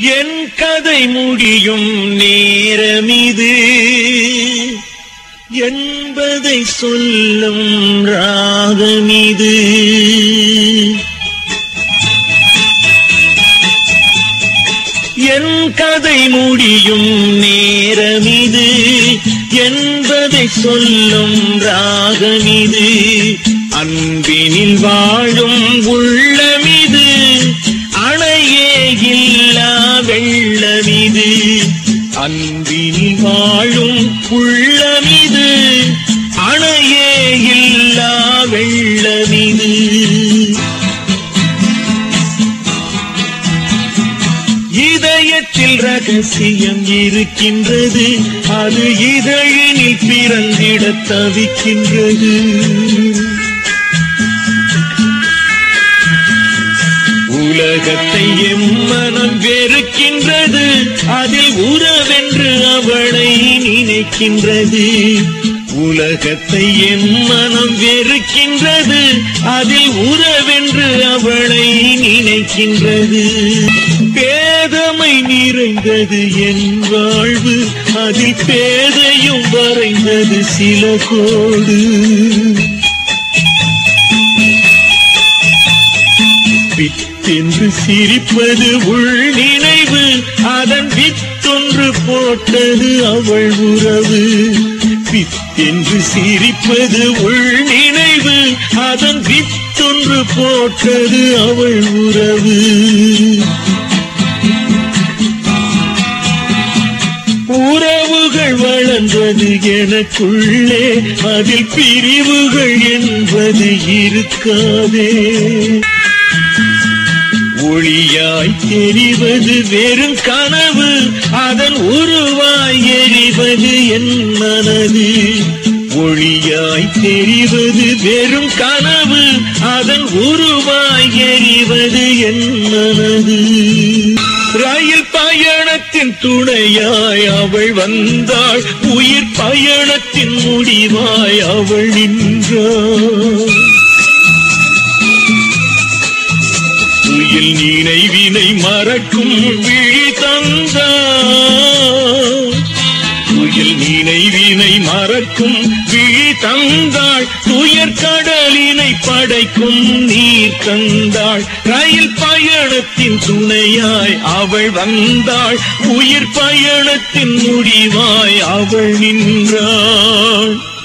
என் கதை முடியும் நேரமிது. என்பதை சொல்லும் ராகமிது. என் கதை முடியும் நேரமிது. என்பதை சொல்லும் ராகமிது. அன்பினில் வாழும் உள்ள உள்ளமிது. அன்பினில் வாழும் உள்ளமிது. அணையே இல்லா வெள்ளமிது. இதயத்தில் ரகசியம் இருக்கின்றது. அது இதழினில் பிறந்திட தவிக்கின்றது. உலகத்தை எம்மனம் வெறுக்கின்றது. அதில் உறவென்று அவளை நினைக்கின்றது. உலகத்தை எம்மனம் வெறுக்கின்றது. அதில் உறவென்று அவளை நினைக்கின்றது. பேதமை நிறைந்தது என் வாழ்வு. அதில் பேதையும் வரைந்தது சில கோடு. என்று சிரிப்பது உள் நினைவு. அதன் வித்தொன்று போட்டது அவள் உறவு. வித்தென்று சிரிப்பது உள் நினைவு. அதன் வித்தொன்று போட்டது அவள் உறவு. உறவுகள் வளர்ந்தது எனக்குள்ளே. அதில் பிரிவுகள் என்பது இருக்காதே. ஒளியாய் தெரிவது வெறும் கனவு. அதன் உருவாய் எறிவது என் மனது. ஒளியாய் தெரிவது வெறும் கனவு. அதன் உருவாய் எறிவது என் மனது. ரயில் பயணத்தின் துணையாய் அவள் வந்தாள். உயிர் பயணத்தின் முடிவாய் அவள் நின்றாள். துயில் நினைவினை மறக்கும் விழி தந்த. துயில் நினைவினை மறக்கும் விழி தந்தாள். துயர் கடலினை படைக்கும் நீர் தந்தாள் ரயில் பயணத்தின் துணையாய் அவள் வந்தாள். உயிர் பயணத்தின் முடிவாய் அவள் நின்றாள்.